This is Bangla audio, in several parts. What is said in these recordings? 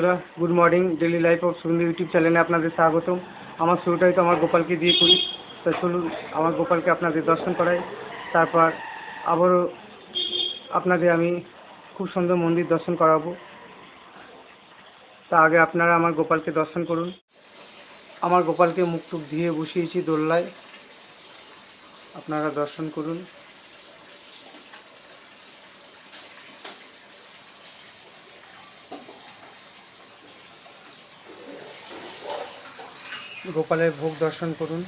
বন্ধুরা good morning daily life of Sundar YouTube চ্যানেলে আপনাদের স্বাগতম। আমার শুরুটাই তো আমার গোপালকে দিয়ে করি। তা চলুন, আমার গোপালকে আপনাদের দর্শন করাই। তারপর আবারও আপনাদের আমি খুব সুন্দর মন্দির দর্শন করাবো। তা আগে আপনারা আমার গোপালকে দর্শন করুন। আমার গোপালকে মুখ টুক ধুয়ে বসিয়েছি দোল্লায় আপনারা দর্শন করুন। গোপালের ভোগ দর্শন করুন।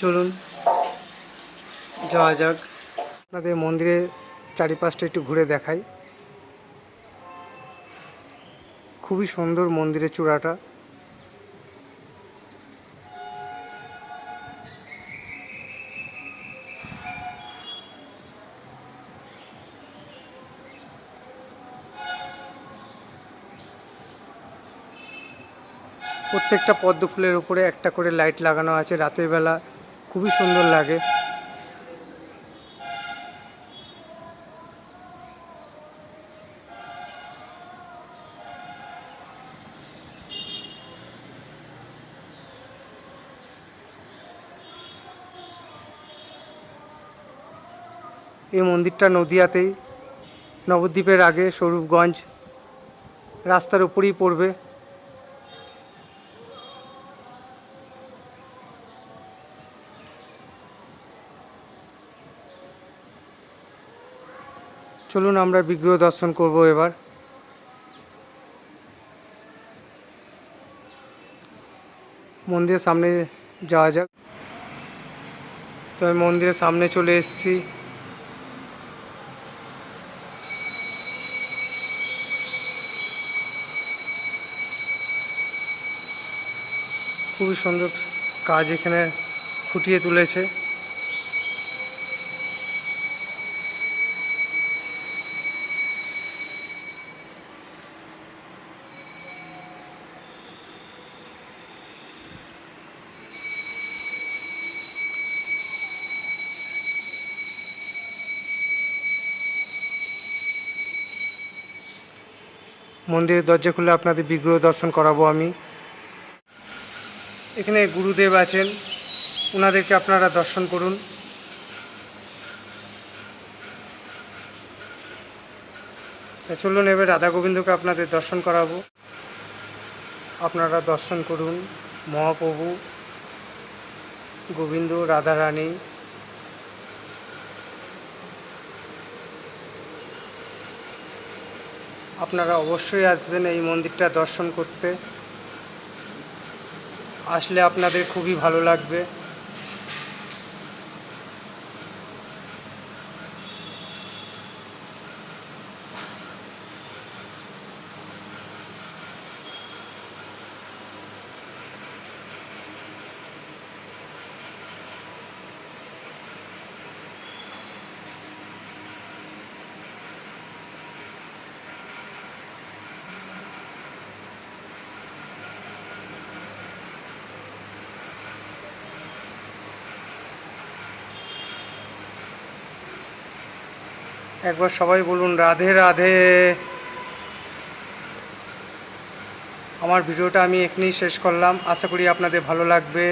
চলুন যাওয়া যাক। আপনাদের মন্দিরের চারিপাশটা একটু ঘুরে দেখাই। খুবই সুন্দর মন্দিরের চূড়াটা। প্রত্যেকটা পদ্ম ফুলের উপরে একটা করে লাইট লাগানো আছে রাতের বেলা। খুবই সুন্দর লাগে। এই মন্দিরটা নদিয়াতেই, নবদ্বীপের আগে স্বরূপগঞ্জ, রাস্তার উপরেই পড়বে। চলুন আমরা বিগ্রহ দর্শন করব এবার। মন্দিরের সামনে যাওয়া যাক। তো আমি মন্দিরের সামনে চলে এসেছি। খুবই সুন্দর কাজ এখানে ফুটিয়ে তুলেছে। মন্দিরের দরজা খুলে আপনাদের বিগ্রহ দর্শন করাবো আমি। এখানে গুরুদেব আছেন ওনাদেরকে আপনারা দর্শন করুন। চলুন, এবার রাধা গোবিন্দকে আপনাদের দর্শন করাবো। আপনারা দর্শন করুন, মহাপ্রভু, গোবিন্দ, রাধারানী। আপনারা অবশ্যই আসবেন এই মন্দিরটা দর্শন করতে। আসলে আপনাদের খুবই ভালো লাগবে। একবার সবাই বলুন, রাধে রাধে। আমার ভিডিওটা আমি এখানেই শেষ করলাম। আশা করি আপনাদের ভালো লাগবে।